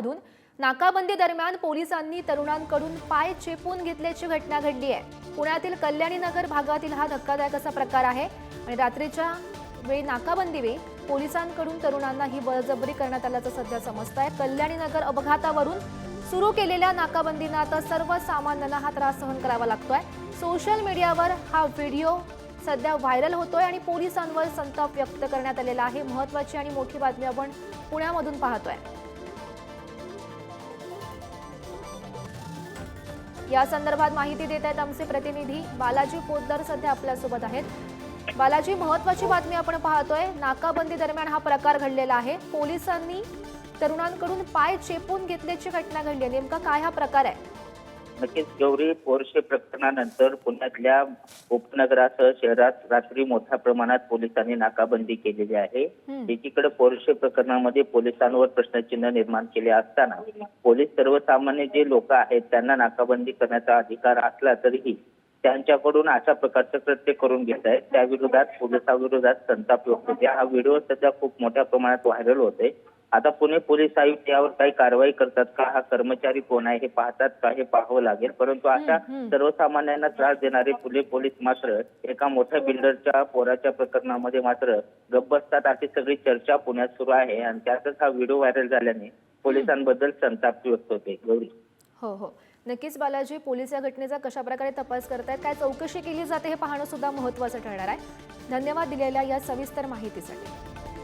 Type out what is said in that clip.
पुण्यामधून नाकाबंदी दरम्यान पोलिसांनी तरुणांकडून पाय चेपून घेतल्याची घटना घडली आहे. पुण्यातील कल्याणी नगर भागातील हा धक्कादायक असा प्रकार आहे आणि रात्रीच्या वेळी नाकाबंदी वेळी पोलिसांकडून तरुणांना ही बळजबरी करण्यात आल्याचं सध्या समजत आहे कल्याणी नगर अपघातावरून सुरू केलेल्या नाकाबंदीनं आता सर्वसामान्यांना हा त्रास सहन करावा लागतोय. सोशल मीडियावर हा व्हिडिओ सध्या व्हायरल होतोय आणि पोलिसांवर संताप व्यक्त करण्यात आलेला आहे. महत्वाची आणि मोठी बातमी आपण पुण्यामधून पाहतोय. या संदर्भात माहिती देत आहेत आमचे प्रतिनिधी बालाजी पोतदार सध्या आपल्यासोबत आहेत. बालाजी महत्वाची बातमी आपण पाहतोय नाकाबंदी दरम्यान हा प्रकार घडलेला आहे. पोलिसांनी तरुणांकडून पाय चेपून घेतल्याची घटना घडली नेमका काय हा प्रकार आहे? नक्कीच गौरी पोरशे प्रकरणानंतर पुण्यातल्या उपनगरासह शहरात रात्री मोठ्या प्रमाणात पोलिसांनी नाकाबंदी केलेली आहे. एकीकडे पोरशे प्रकरणामध्ये पोलिसांवर प्रश्नचिन्ह निर्माण केले असताना पोलीस सर्वसामान्य जे लोक आहेत त्यांना नाकाबंदी करण्याचा अधिकार असला तरीही त्यांच्याकडून अशा प्रकारचं कृत्य करून घेत आहेत. त्या विरोधात पोलिसाविरोधात संताप व्यक्त होते हा व्हिडिओ सध्या खूप मोठ्या प्रमाणात व्हायरल होते आता पुणे पोलीस आयुक्त यावर काही कारवाई करतात का? हा कर्मचारी कोण आहे? हे पाहतात का? हे पाहावं लागेल. परंतु हम्म. सर्वसामान्यांना त्रास देणारे पुणे पोलीस मात्र एका मोठ्या बिल्डरच्या पोराच्या प्रकरणामध्ये मात्र गप्प बसतात अशी सगळी चर्चा पुण्यात सुरू आहे आणि त्यातच हा व्हिडिओ व्हायरल झाल्याने पोलिसांबद्दल संताप व्यक्त होते गौरी हो हो. नक्कीच बालाजी पोलीस या घटनेचा कशा प्रकारे तपास करतायत? काय चौकशी केली जाते हे पाहणं सुद्धा महत्वाचं ठरणार आहे. धन्यवाद दिलेल्या या सविस्तर माहितीसाठी.